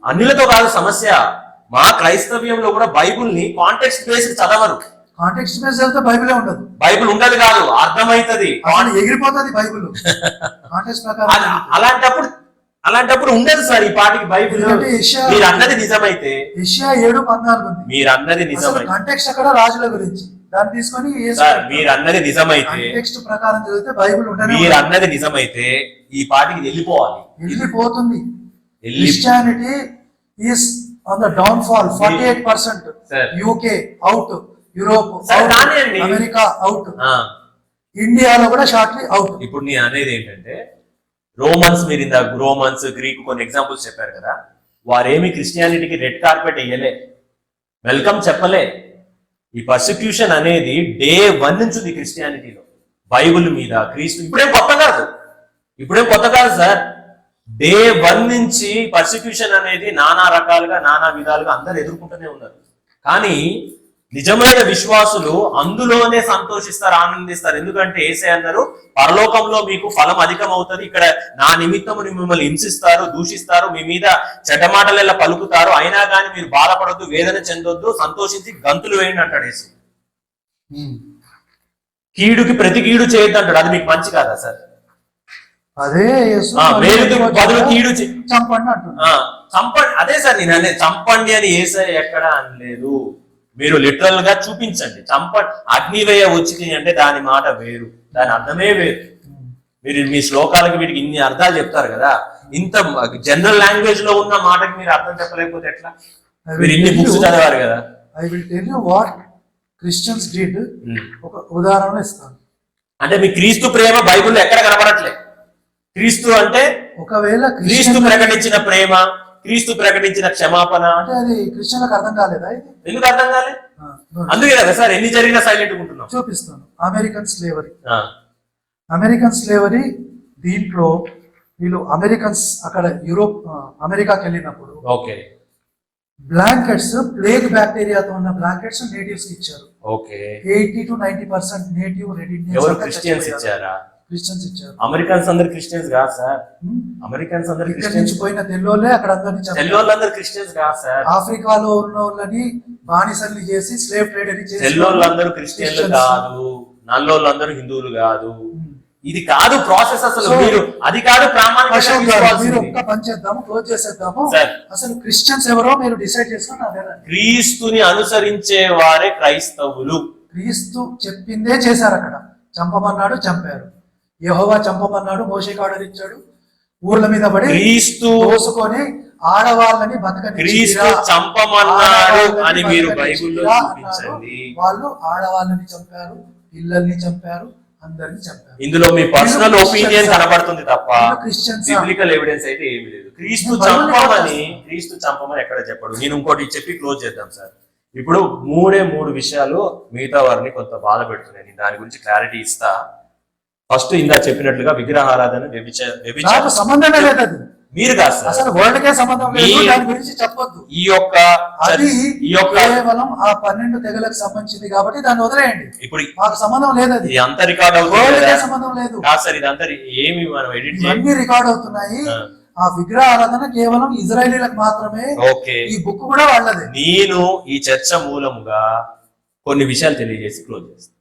Speaker 2: అన్నిలతో కాదు సమస్య. మా క్రైస్తవ్యంలో కూడా బైబుల్ని కాంటెక్స్ట్ బేస్డ్ చదవరు.
Speaker 1: కాంటెక్స్ట్ మీద వెళ్తే బైబిలే ఉండదు.
Speaker 2: బైబిల్ ఉండదు కాదు అర్థమైతది
Speaker 1: ఎగిరిపోతుంది బైబిల్.
Speaker 2: అలాంటప్పుడు అలాంటప్పుడు ఉండదు సార్ ఈ పాటికి బైబిల్? మీరు అన్నది నిజమైతే
Speaker 1: ఏషియా ఏడు పద్నాలుగు
Speaker 2: మీరు అన్నది నిజమైతే
Speaker 1: కాంటెక్స్ట్ అక్కడ రాజుల గురించి. దాన్ని తీసుకొని
Speaker 2: సార్ మీరు అన్నది నిజమైతే
Speaker 1: కాంటెక్స్ట్ ప్రకారం చదివితే బైబిల్ ఉండనే
Speaker 2: మీరు. అన్నది నిజమైతే ఈ పాటికి వెళ్ళిపోవాలి.
Speaker 1: వెళ్ళిపోతుంది.
Speaker 2: వెళ్ళి
Speaker 1: Christianity is on the downfall forty eight percent. UK out Europe. America out ఇండియాలో కూడా షార్ట్లీ అవుట్
Speaker 2: ఇప్పుడు నేను అనేది ఏంటంటే రోమన్స్ మీరు ఇందాక రోమన్స్ గ్రీక్ కొన్ని ఎగ్జాంపుల్స్ చెప్పారు కదా. వారేమి క్రిస్టియానిటీకి రెడ్ కార్పెట్ వేయలే. వెల్కమ్ చెప్పలే. ఈ పర్సిక్యూషన్ అనేది డే వన్ నుంచి ఉంది క్రిస్టియానిటీలో బైబిల్ మీద క్రీస్తు ఇప్పుడేం కొత్త కాదు. ఇప్పుడేం కొత్త కాదు సార్. డే వన్ నుంచి పర్సిక్యూషన్ అనేది నానా రకాలుగా నానా విధాలుగా అందరు ఎదుర్కొంటూనే ఉన్నారు. కానీ నిజమైన విశ్వాసులు అందులోనే సంతోషిస్తారు ఆనందిస్తారు. ఎందుకంటే ఏసే అన్నారు పరలోకంలో మీకు ఫలం అధికం అవుతుంది ఇక్కడ నా నిమిత్తము మిమ్మల్ని హింసిస్తారు దూషిస్తారు మీ మీద చెడ్డమాటలెల్లా పలుకుతారు. అయినా కానీ మీరు బాధపడొద్దు వేదన చెందొద్దు సంతోషించి గంతులు వేయండి అంటాడు యేసు కీడుకి ప్రతి కీడు చేయొద్దు అంటాడు. అది మీకు మంచి కాదా సార్?
Speaker 1: అదే
Speaker 2: బదులు కీడు
Speaker 1: చంపండి
Speaker 2: చంపండి. అదే సార్ నేను చంపండి అని ఏసై ఎక్కడ అనలేదు. మీరు లిటరల్గా చూపించండి. చంపండి అగ్నివేయ వచ్చింది అంటే దాని మాట వేరు. దాని అర్థమే వేరు. మీరు మీ శ్లోకాలకు వీటికి ఇన్ని అర్థాలు చెప్తారు కదా. ఇంత జనరల్ లాంగ్వేజ్లో ఉన్న మాటకి మీరు అర్థం చెప్పలేకపోతే ఎట్లా? మీరు ఇన్ని బుక్స్ చదివారు కదా.
Speaker 1: I will tell you what Christians did. ఒక ఉదాహరణ ఇస్తాను.
Speaker 2: అంటే మీ క్రీస్తు ప్రేమ బైబిల్లో ఎక్కడ కనపడట్లే? క్రీస్తు అంటే
Speaker 1: ఒకవేళ
Speaker 2: క్రీస్తు ప్రకటించిన ప్రేమ క్రీస్తు ప్రకటించిన క్షమాపణ?
Speaker 1: అంటే అది క్రిస్టియన్లకు అర్థం కాలేదా ఇది?
Speaker 2: ఎందుకు అర్థం కాలే?
Speaker 1: ఆ, good.
Speaker 2: అందుకే కదా సార్ ఎన్ని జరిగినా సైలెంట్ ఉంటున్నాం.
Speaker 1: చూపిస్తాను. అమెరికన్ స్లేవరీ అమెరికన్ స్లేవరీ దీంట్లో వీళ్ళు అమెరికన్స్ అక్కడ యూరోప్ అమెరికాకి వెళ్ళినప్పుడు
Speaker 2: ఓకే.
Speaker 1: బ్లాంకెట్స్ ప్లేగ్ బ్యాక్టీరియాతో ఉన్న బ్లాంకెట్స్ నేటివ్స్కి ఇచ్చారు.
Speaker 2: Okay.
Speaker 1: Eighty to ninety percent native red
Speaker 2: ఎవరు క్రిస్టియన్స్ ఇచ్చారా?
Speaker 1: క్రిస్టియన్స్ ఇచ్చారు
Speaker 2: అమెరికన్స్ అందరు క్రిస్టియన్స్ కాదు సార్
Speaker 1: హ్మ్?
Speaker 2: అమెరికన్స్ అందరు క్రిస్టియన్స్
Speaker 1: పోయిన తెల్లోళ్ళే అక్కడ అందరినీ చంపారు.
Speaker 2: తెల్లోళ్ళందరూ క్రిస్టియన్స్ కాదు సార్
Speaker 1: ఆఫ్రికాలో ఉన్న వాళ్ళని బానిసల్ని చేసి స్లేవ్ ట్రేడ్ అని చేసి
Speaker 2: తెల్లోళ్ళందరూ క్రిస్టియన్లు. కాదు నల్లోళ్ళందరూ హిందువులు కాదు
Speaker 1: హ్మ్.
Speaker 2: ఇది కాదు ప్రాసెస్ అసలు మీరు అది కాదు
Speaker 1: మీరు. ఒక్క పని చేద్దాము క్లోజ్ చేసేద్దాము. అసలు క్రిస్టియన్స్ ఎవరో మీరు డిసైడ్ చేసుకుని
Speaker 2: క్రీస్తుని అనుసరించే వారే క్రైస్తవులు
Speaker 1: క్రీస్తు చెప్పిందే చేశారు అక్కడ చంపమన్నాడు చంపారు యెహోవా చంపమన్నాడు మోషేకి ఆర్డర్ ఇచ్చాడు ఊర్ల మీద పడి
Speaker 2: క్రీస్తు
Speaker 1: తోసుకొని ఆడవాళ్ళని బతకని
Speaker 2: క్రీస్తు చంపమన్నాడు అని మీరు బైబిల్లో చూపించండి.
Speaker 1: వాళ్ళు ఆడవాళ్ళని చంపారు పిల్లల్ని చంపారు అందరిని చంపారు.
Speaker 2: ఇందులో మీ పర్సనల్ ఒపీనియన్ కనబడుతుంది తప్ప బిబ్లికల్ ఎవిడెన్స్ అయితే ఏమి లేదు. క్రీస్తు చంపమని. క్రీస్తు చంపమని ఎక్కడ చెప్పడు? నేను ఇంకోటి చెప్పి క్లోజ్ చేద్దాం సార్ ఇప్పుడు మూడే మూడు విషయాలు మిగతా వారిని కొంత బాధ పెడుతున్నాయి. నేను దాని గురించి క్లారిటీ ఇస్తా. ఫస్ట్ ఇందా చెప్పినట్లుగా విగ్రహారాధన వ్యభిచ వ్యభిచారం
Speaker 1: సంబంధమే లేదు అది.
Speaker 2: మీరు కాదు సార్.
Speaker 1: అసలు వరల్డ్ కే సంబంధం లేదు. దాని గురించి చెప్పొద్దు.
Speaker 2: ఈ యొక్క
Speaker 1: అది
Speaker 2: ఈ యొక్క
Speaker 1: కేవలం ఆ పన్నెండు తెగలకు సంబంధించింది కాబట్టి దాన్ని వదిలేయండి.
Speaker 2: ఇప్పుడు
Speaker 1: మాకు సంబంధం లేదు అది.
Speaker 2: ఇది అంత రికార్డ్
Speaker 1: వరల్డ్ కే? సంబంధం లేదు.
Speaker 2: కాదు సార్ ఇదంతా ఏమి మనం ఎడిట్
Speaker 1: ఇవన్నీ రికార్డ్ అవుతున్నాయి? ఆ. విగ్రహ ఆరాధన కేవలం ఇజ్రాయేలీలకు మాత్రమే.
Speaker 2: ఓకే.
Speaker 1: ఈ బుక్ కూడా వాళ్ళదే.
Speaker 2: నేను ఈ చర్చ మూలముగా కొన్ని విషయాలు తెలియజేసి క్లోజ్ చేస్తాను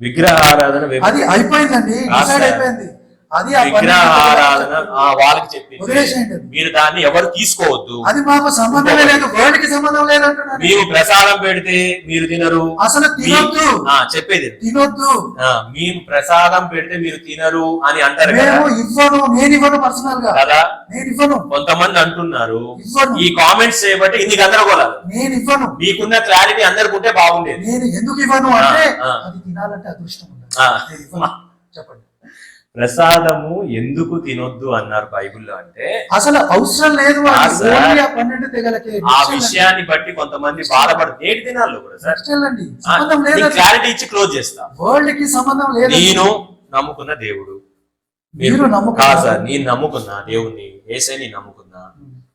Speaker 2: విగ్రహారాధన వ్యభి-
Speaker 1: అది అయిపోయిందండి డిసైడ్. అయిపోయింది అది
Speaker 2: విగ్రహారాధన వాళ్ళకి చెప్పింది. మీరు దాన్ని ఎవరు తీసుకోవద్దు.
Speaker 1: అది మాకు సంబంధమే లేదు సంబంధం లేదంటున్నాను
Speaker 2: మీరు ప్రసాదం పెడితే మీరు తినరు.
Speaker 1: అసలు తినొద్దు.
Speaker 2: చెప్పేది
Speaker 1: తినొద్దు.
Speaker 2: మేము ప్రసాదం పెడితే మీరు తినరు అని అంటారు
Speaker 1: మేము ఇవ్వను నేను ఇవ్వను పర్సనల్గా
Speaker 2: కదా?
Speaker 1: నేను ఇవ్వను.
Speaker 2: కొంతమంది అంటున్నారు
Speaker 1: ఇవ్వను.
Speaker 2: ఈ కామెంట్స్ చేయబట్టి ఇన్ని గందరగోళాలు.
Speaker 1: నేను ఇవ్వను.
Speaker 2: మీకున్న క్లారిటీ అందరికి ఉంటే బాగుండేది.
Speaker 1: నేను ఎందుకు ఇవ్వను అంటే. అది తినాలంటే అదృష్టం. చెప్పండి.
Speaker 2: ప్రసాదము ఎందుకు తినొద్దు అన్నారు బైబిల్లో అంటే
Speaker 1: అసలు అవసరం లేదు
Speaker 2: ఆ, విషయాన్ని బట్టి కొంతమంది బాధపడు నేటి దినాల్లో కూడా సార్. క్లారిటీ ఇచ్చి క్లోజ్ చేస్తా.
Speaker 1: వరల్డ్కి సంబంధం లేదు.
Speaker 2: నేను నమ్ముకున్న దేవుడు.
Speaker 1: మీరు నమ్ముకున్న
Speaker 2: సార్ నేను నమ్ముకున్నా దేవుణ్ణి ఏసైని నమ్ముకున్నా.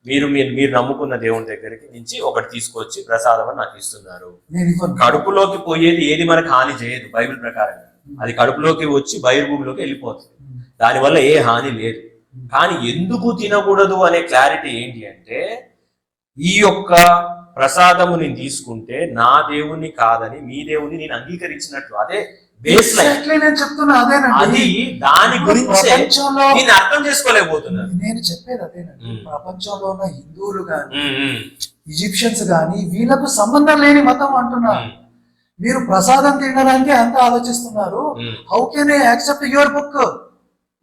Speaker 2: మీరు మీరు మీరు నమ్ముకున్న దేవుని దగ్గరికి నుంచి ఒకటి తీసుకొచ్చి ప్రసాదం అని నాకు ఇస్తున్నారు. కడుపులోకి పోయేది ఏది మనకు హాని చేయదు బైబిల్ ప్రకారం అది కడుపులోకి వచ్చి బహిర్భూమిలోకి వెళ్ళిపోతుంది. దానివల్ల ఏ హాని లేదు. కానీ ఎందుకు తినకూడదు అనే క్లారిటీ ఏంటి అంటే ఈ యొక్క ప్రసాదము నేను తీసుకుంటే నా దేవుణ్ణి కాదని మీ దేవుని నేను అంగీకరించినట్లు. అదే బేస్ లైన్
Speaker 1: చెప్తున్నా
Speaker 2: అది దాని గురించే నేను అర్థం చేసుకోలేకపోతున్నాను
Speaker 1: నేను చెప్పేది అదేనండి.
Speaker 2: మ్మ్.
Speaker 1: ప్రపంచంలో ఉన్న హిందువులు
Speaker 2: ఉమ్,
Speaker 1: ఈజిప్షియన్స్ గాని వీళ్ళకు సంబంధం లేని మతం అంటున్నారు మీరు ప్రసాదం తినడానికి అంత ఆలోచిస్తున్నారు. How can I accept your book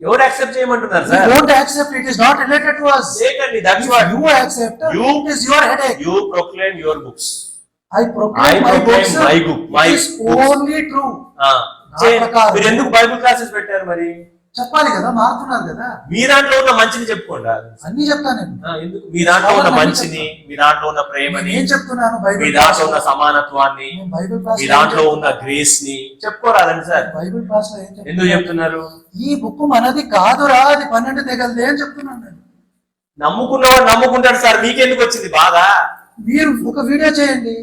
Speaker 2: ఎవరు యాక్సెప్ట్ చేయమంటున్నారు sir
Speaker 1: don't accept it is not related to us
Speaker 2: చేయకండి that's what
Speaker 1: you accept
Speaker 2: You-
Speaker 1: it is your headache
Speaker 2: you proclaim your books book, my
Speaker 1: it is
Speaker 2: books.
Speaker 1: only true
Speaker 2: చేయండి.
Speaker 1: ప్రకారం.
Speaker 2: మీరు ఎందుకు Bible classes పెట్టారు మరి
Speaker 1: చెప్పాలి కదా మారుతున్నారు కదా.
Speaker 2: మీ దాంట్లో ఉన్న మంచిని చెప్పుకోండి.
Speaker 1: అన్ని చెప్తాను
Speaker 2: ఎందుకు? మీ దాంట్లో ఉన్న మంచిని మీ దాంట్లో ఉన్న ప్రేమని
Speaker 1: నేను చెప్తున్నాను
Speaker 2: మీ దాంట్లో ఉన్న సమానత్వాన్ని మీ దాంట్లో ఉన్న గ్రేస్ని చెప్పుకోరాదండి సార్.
Speaker 1: బైబిల్ క్లాస్లో ఏం
Speaker 2: ఎందుకు చెప్తున్నారు?
Speaker 1: ఈ బుక్ మనది కాదురా అది పన్నెండు తెగలదే అని చెప్తున్నాను నేను.
Speaker 2: నమ్ముకున్నవాడు నమ్ముకుంటాడు సార్. మీకెందుకు వచ్చింది బాధ?
Speaker 1: మీరు ఒక వీడియో చేయండి.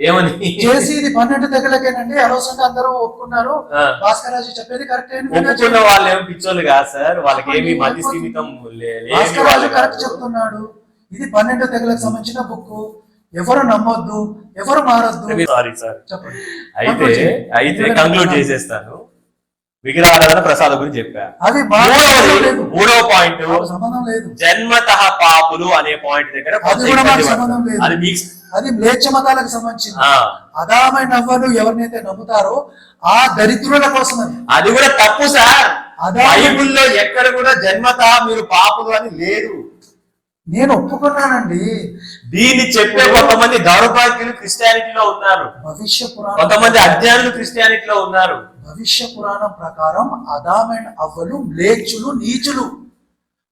Speaker 2: ఏమని?
Speaker 1: చేసి ఇది పన్నెండు తెగలకేనండి అనవసరంగా అందరూ ఒప్పుకున్నారు. భాస్కర్ రాజు చెప్పేది కరెక్ట్
Speaker 2: ఒప్పుకున్న. వాళ్ళు ఏమి పిచ్చోళ్ళు కాదు సార్. వాళ్ళకి ఏమి మతి లేని
Speaker 1: భాస్కర్ రాజు కరెక్ట్. చెప్తున్నాడు. ఇది పన్నెండు తెగలకు సంబంధించిన బుక్ ఎవరు నమ్మొద్దు ఎవరు మారొద్దు.
Speaker 2: Sorry sir. అయితే. అయితే కంక్లూడ్ చేసేస్తాను. విగ్రహారాధన ప్రసాదం గురించి చెప్పా.
Speaker 1: అది
Speaker 2: మూడవ పాయింట్
Speaker 1: సంబంధం లేదు.
Speaker 2: జన్మత పాపులు అనే పాయింట్ దగ్గర
Speaker 1: అది మాకు
Speaker 2: అది
Speaker 1: మ్లేచ్ఛ మతాలకు సంబంధించింది.
Speaker 2: ఆ,
Speaker 1: అదామైన నవ్వలు ఎవరినైతే నమ్ముతారో ఆ దరిద్రుల కోసం అది
Speaker 2: అది కూడా తప్పు సార్. బైబిల్లో ఎక్కడ కూడా జన్మత మీరు పాపులు అని లేదు.
Speaker 1: నేను ఒప్పుకున్నానండి.
Speaker 2: దీన్ని చెప్పే కొంతమంది దౌర్భాగ్యులు క్రిస్టియానిటీలో ఉన్నారు.
Speaker 1: భవిష్య పురాణం
Speaker 2: కొంతమంది అజ్ఞానులు క్రిస్టియానిటీలో ఉన్నారు.
Speaker 1: భవిష్య పురాణం ప్రకారం అదామ్ అండ్ అవ్వలు మ్లేచ్చులు నీచులు.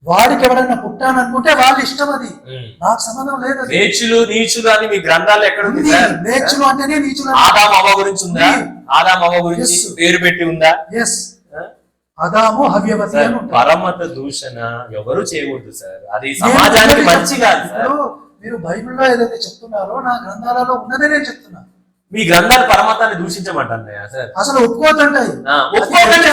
Speaker 1: వాడికి ఎవడన్నా పుట్టాననుకుంటే వాళ్ళ ఇష్టం అది. నాకు సంబంధం లేదు.
Speaker 2: నీచులు నీచులు అని మీ గ్రంథాలు ఎక్కడ ఉంది
Speaker 1: మ్లేచ్చులు అంటేనే నీచులు
Speaker 2: ఆదాం అవ్వ గురించి ఉందా. ఆదాం అవ్వ గురించి. పేరు పెట్టి ఉందా?
Speaker 1: ఎస్ అదాము హవ్యవతి.
Speaker 2: పరమత దూషణ ఎవరు చేయకూడదు సార్? అది సమాజానికి మంచి కాదు సార్.
Speaker 1: మీరు బైబిల్లో ఏదైతే చెప్తున్నారో నా గ్రంథాలలో ఉన్నదే నేను చెప్తున్నా.
Speaker 2: మీ గ్రంథాలు పరమతాన్ని దూషించమంటున్నాయా సార్.
Speaker 1: అసలు ఒప్పుకోవద్దంటాయి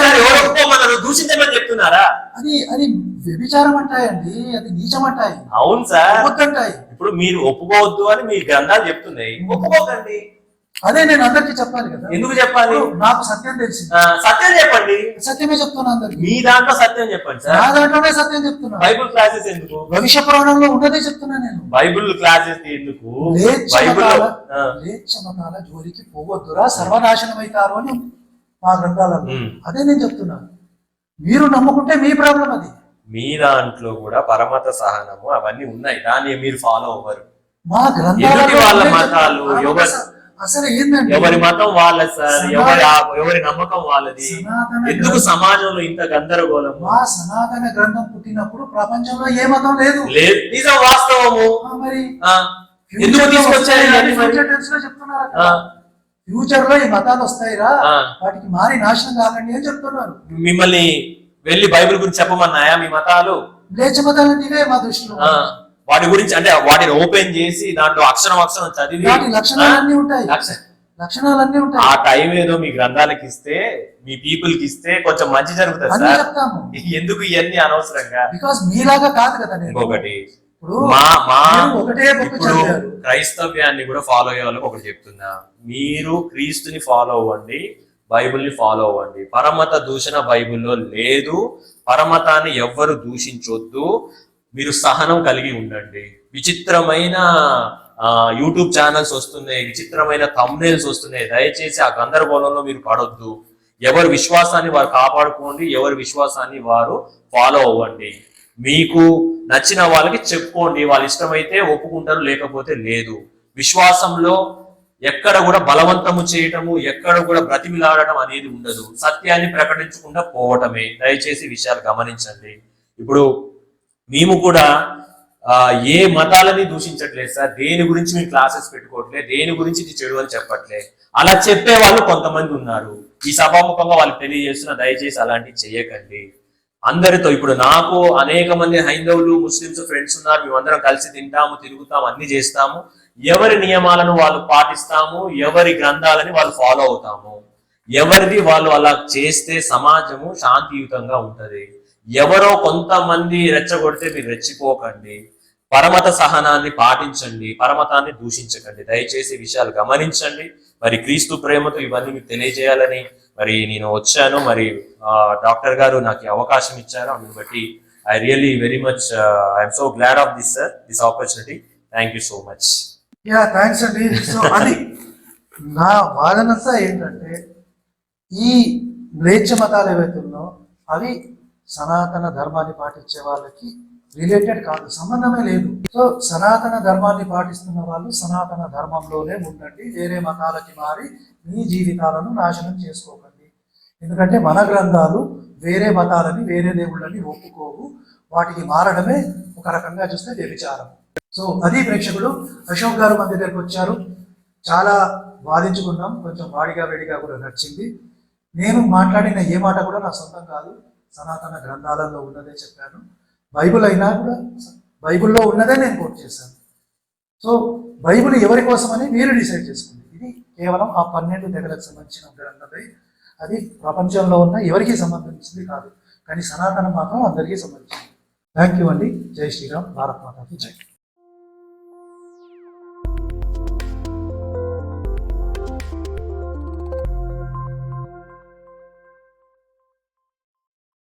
Speaker 2: సార్ ఎవరు ఒప్పుకోమన్నారు? దూషించమని చెప్తున్నారా?
Speaker 1: అది అది వ్యభిచారం అంటాయండి అది నీచం అంటాయి
Speaker 2: అవును సార్.
Speaker 1: ఒప్పుకోద్దంటాయి
Speaker 2: ఇప్పుడు మీరు ఒప్పుకోవద్దు అని మీ గ్రంథాలు చెప్తున్నాయి. ఒప్పుకోకండి.
Speaker 1: అదే నేను అందరికీ చెప్పాలి కదా.
Speaker 2: ఎందుకు చెప్పాలి?
Speaker 1: నాకు సత్యం తెలిసింది.
Speaker 2: సత్యం చెప్పండి.
Speaker 1: సత్యమే చెప్తున్నా అందరికి.
Speaker 2: మీ దాంట్లో సత్యం చెప్పండి
Speaker 1: నా దాంట్లోనే సత్యం చెప్తున్నా.
Speaker 2: బైబుల్ క్లాసెస్ ఎందుకు?
Speaker 1: భవిష్య పురాణంలో ఉన్నదే చెప్తున్నా నేను.
Speaker 2: బైబుల్ క్లాసెస్ ఎందుకు?
Speaker 1: లేచ
Speaker 2: బైబుల్
Speaker 1: మతాల లేచ మతాల జోలికి పోవద్దురా సర్వనాశనం అవుతారు అని మా గ్రంథాలలో. అదే నేను చెప్తున్నా. మీరు నమ్ముకుంటే మీ ప్రాబ్లం అది.
Speaker 2: మీ దాంట్లో కూడా పరమత సహనము అవన్నీ ఉన్నాయి. దాన్ని మీరు ఫాలో అవ్వరు.
Speaker 1: మా
Speaker 2: ఎదుటి
Speaker 1: గ్రంథాలలో
Speaker 2: వాళ్ళ మతాలు. ఎవరి-
Speaker 1: అసలు- ఏంటంటే
Speaker 2: ఎవరి మతం వాళ్ళది సార్ ఎవరి ఎవరి నమ్మకం వాళ్ళది? ఎందుకు సమాజంలో ఇంత గందరగోళం
Speaker 1: మా సనాతన గ్రంథం పుట్టినప్పుడు ప్రపంచంలో ఏ మతం లేదు.
Speaker 2: లేదు. నిజం వాస్తవము.
Speaker 1: మరి
Speaker 2: ఆ, ఎందుకు తీసుకొచ్చారు
Speaker 1: చెప్తున్నారు ఫ్యూచర్లో ఈ మతాలు వస్తాయిరా. వాటికి మారి నాశనం కాకండి అని చెప్తున్నారు.
Speaker 2: మిమ్మల్ని వెళ్ళి బైబిల్ గురించి చెప్పమన్నాయా మీ మతాలు?
Speaker 1: లేచ మతాలు మా దృష్టిలో.
Speaker 2: వాటి గురించి అంటే వాటిని ఓపెన్ చేసి దాంట్లో అక్షరం అక్షరం చదివి
Speaker 1: లక్షణాలన్నీ ఉంటాయి.
Speaker 2: లక్ష-
Speaker 1: లక్షణాలన్నీ
Speaker 2: ఆ
Speaker 1: ఉంటాయి
Speaker 2: టైం ఏదో మీ గ్రంథాలకి ఇస్తే మీ పీపుల్కి ఇస్తే కొంచెం మంచి జరుగుతుంది సార్. ఎందుకు ఇవన్నీ అనవసరంగా?
Speaker 1: బికాస్ మీలాగా కాదు కదా
Speaker 2: ఇంకొకటి. మా మా ఇప్పుడు క్రైస్తవ్యాన్ని కూడా ఫాలో అయ్యే వాళ్ళకి ఒకటి చెప్తున్నా. మీరు క్రీస్తుని ఫాలో అవ్వండి బైబిల్ని ఫాలో అవ్వండి. పరమత దూషణ బైబిల్లో లేదు. పరమతాన్ని ఎవ్వరు దూషించొద్దు. మీరు సహనం కలిగి ఉండండి. విచిత్రమైన యూట్యూబ్ ఛానల్స్ వస్తున్నాయి విచిత్రమైన తమ్నేల్స్ వస్తున్నాయి. దయచేసి ఆ గందరగోళంలో మీరు పడొద్దు. ఎవరి విశ్వాసాన్ని వారు కాపాడుకోండి ఎవరి విశ్వాసాన్ని వారు ఫాలో అవ్వండి. మీకు నచ్చిన వాళ్ళకి చెప్పుకోండి. వాళ్ళ ఇష్టమైతే ఒప్పుకుంటారు లేకపోతే లేదు. విశ్వాసంలో ఎక్కడ కూడా బలవంతము చేయటము ఎక్కడ కూడా బ్రతిమిలాడటం అనేది ఉండదు. సత్యాన్ని ప్రకటించకుండా పోవటమే. దయచేసి విషయాలు గమనించండి. ఇప్పుడు మేము కూడా ఏ మతాలని దూషించట్లేదు సార్ దేని గురించి మీ క్లాసెస్ పెట్టుకోవట్లేదు దేని గురించి ఇది చెడు అని చెప్పట్లే. అలా చెప్పే వాళ్ళు కొంతమంది ఉన్నారు. ఈ సభాముఖంగా వాళ్ళు తెలియజేస్తున్న దయచేసి అలాంటివి చేయకండి. అందరితో ఇప్పుడు నాకు అనేక మంది హైందవులు ముస్లిమ్స్ ఫ్రెండ్స్ ఉన్నారు. మేమందరం కలిసి తింటాము తిరుగుతాము అన్ని చేస్తాము. ఎవరి నియమాలను వాళ్ళు పాటిస్తాము ఎవరి గ్రంథాలని వాళ్ళు ఫాలో అవుతాము. ఎవరిది వాళ్ళు అలా చేస్తే సమాజము శాంతియుతంగా ఉంటది. ఎవరో కొంతమంది రెచ్చగొడితే మీరు రెచ్చిపోకండి. పరమత సహనాన్ని పాటించండి. పరమతాన్ని దూషించకండి. దయచేసి విషయాలు గమనించండి. మరి క్రీస్తు ప్రేమతో ఇవన్నీ మీకు తెలియజేయాలని మరి నేను వచ్చాను. మరి ఆ, డాక్టర్ గారు నాకు అవకాశం ఇచ్చారు. అందుని బట్టి I really very much I'm so glad of this sir this opportunity thank you so much
Speaker 1: yeah thanks అండి సో అది నా వాదనంతా ఏంటంటే ఈ మ్లేచ్ఛ మతాలు ఏవైతే ఉన్నో అవి సనాతన ధర్మాన్ని పాటించే వాళ్ళకి రిలేటెడ్ కాదు సంబంధమే లేదు. సో సనాతన ధర్మాన్ని పాటిస్తున్న వాళ్ళు సనాతన ధర్మంలోనే ఉండండి వేరే మతాలకి మారి మీ జీవితాలను నాశనం చేసుకోకండి. ఎందుకంటే మన గ్రంథాలు వేరే మతాలని వేరే దేవుళ్ళని ఒప్పుకోవు. వాటికి మారడమే ఒక రకంగా చూస్తే వ్యభిచారం. సో అది ప్రేక్షకులు అశోక్ గారు మన దగ్గరకు వచ్చారు. చాలా వాదించుకున్నాం కొంచెం వాడిగా వేడిగా కూడా నచ్చింది నేను మాట్లాడిన ఏ మాట కూడా నా సొంతం కాదు. సనాతన గ్రంథాలలో ఉన్నదే చెప్పాను. బైబిల్ అయినా కూడా బైబిల్లో ఉన్నదే నేను కోట్ చేశాను. సో బైబిల్ ఎవరి కోసమని మీరు డిసైడ్ చేసుకోండి. ఇది కేవలం ఆ పన్నెండు తెగలకు సంబంధించిన గ్రంథమే. అది ప్రపంచంలో ఉన్న ఎవరికి సంబంధించింది కాదు. కానీ సనాతనం మాత్రం అందరికీ సంబంధించింది. థ్యాంక్ యూ అండి. జై శ్రీరామ్. భారత్ మాతాకి జై.